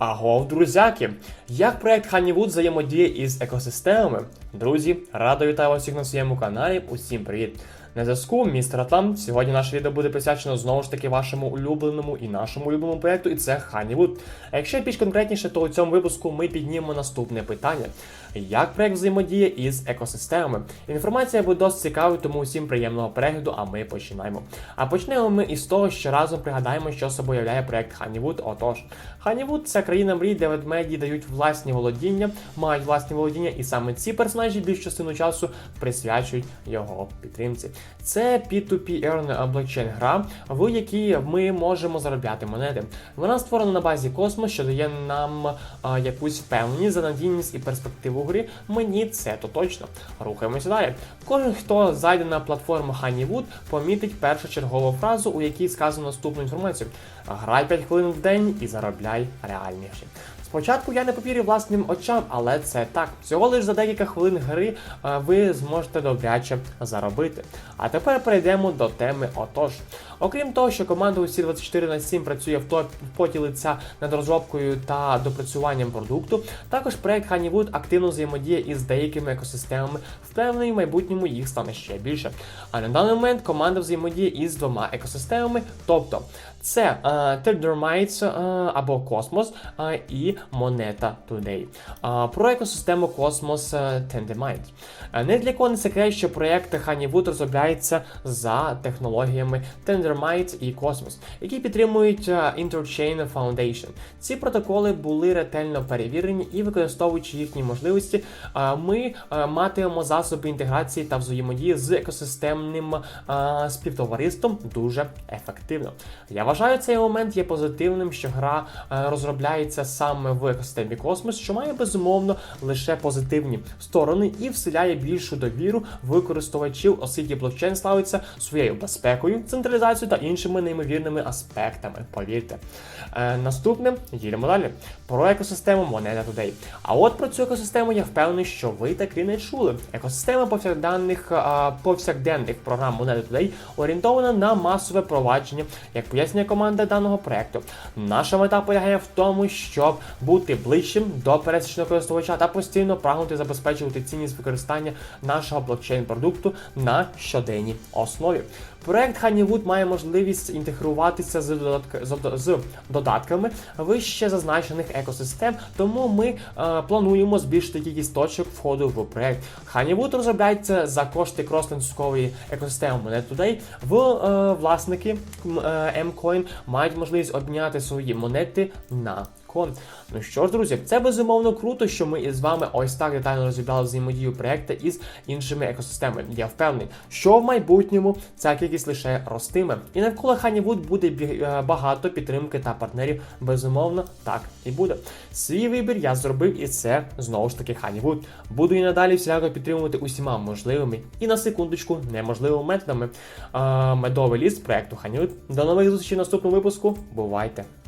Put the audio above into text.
Агов, друзяки! Як проект Ханівуд взаємодіє із екосистемами? Друзі, радо вітаю вас всіх на своєму каналі. Усім привіт! На зв'язку, містер Атлант. Сьогодні наше відео буде присвячено знову ж таки вашому улюбленому і нашому улюбленому проекту, і це Honeywood. А якщо більш конкретніше, то у цьому випуску ми піднімемо наступне питання: як проект взаємодіє із екосистемами? Інформація буде досить цікавою, тому усім приємного перегляду, а ми починаємо. А почнемо ми із того, що разом пригадаємо, що собою являє проект Honeywood. Отож, Honeywood – це країна мрій, де ведмеді дають власні володіння, мають власні володіння, і саме ці персонажі більшу частину часу присвячують його підтримці. Це P2P Earn блокчейн гра, в якій ми можемо заробляти монети. Вона створена на базі Космос, що дає нам а, якусь впевненість за надійність і перспективу гри. Мені це то точно. Рухаємося далі. Кожен, хто зайде на платформу Honeywood, помітить першочергову фразу, у якій сказано наступну інформацію: грай 5 хвилин в день і заробляй реальніше. Спочатку я не повірив власним очам, але це так. Всього лише за декілька хвилин гри е, ви зможете добряче заробити. А тепер перейдемо до теми. Отож, окрім того, що команда усі 24 на 7 працює в топ поті лиця над розробкою та допрацюванням продукту, також проект Honeywood активно взаємодіє із деякими екосистемами. Впевнений, в майбутньому їх стане ще більше. А на даний момент команда взаємодіє із двома екосистемами, тобто це Terdermites е, або Космос е, і Монета Today. Про екосистему Космос е, Tendemite. Е, Не для кого не секрет, що проєкт Honeywood розробляється за технологіями Tendermite і Cosmos, які підтримують е, Interchain Foundation. Ці протоколи були ретельно перевірені і використовуючи їхні можливості, ми матимемо засоби інтеграції та взаємодії з екосистемним співтовариством дуже ефективно. Я вважаю, цей момент є позитивним, що гра розробляється саме в екосистемі Космос, що має безумовно лише позитивні сторони і вселяє більшу довіру в користувачів, оскільки блокчейн славиться своєю безпекою, централізацією та іншими неймовірними аспектами. Повірте. Е, наступне їдемо далі. Про екосистему Moneta Today. А от про цю екосистему я впевнений, що ви таки не чули. Екосистема повсякденних, а, повсякденних програм Moneta Today орієнтована на масове провадження, як пояснює команда даного проекту. Наша мета полягає в тому, щоб бути ближчим до пересічного користувача та постійно прагнути забезпечувати цінність використання нашого блокчейн-продукту на щоденній основі. Проект Honeywood має можливість інтегруватися з, з додатками вище зазначених екосистем, тому ми е, плануємо збільшити кількість точок входу в проект. Honeywood розробляється за кошти крослінської екосистеми Moneta Today. В е, власники е, M-Coin мають можливість обміняти свої монети на кон. Ну що ж, друзі, це безумовно круто, що ми із вами ось так детально розібрали взаємодію проекту із іншими екосистемами. Я впевнений, що в майбутньому ця кількість лише ростиме. І навколо Honeywood буде е, багато підтримки та партнерів. Безумовно, так і буде. Свій вибір я зробив, і це знову ж таки Honeywood. Буду і надалі всіляко підтримувати усіма можливими і на секундочку неможливими методами. Медовий ліст проекту Honeywood. До нових зустрічей в наступному випуску. Бувайте!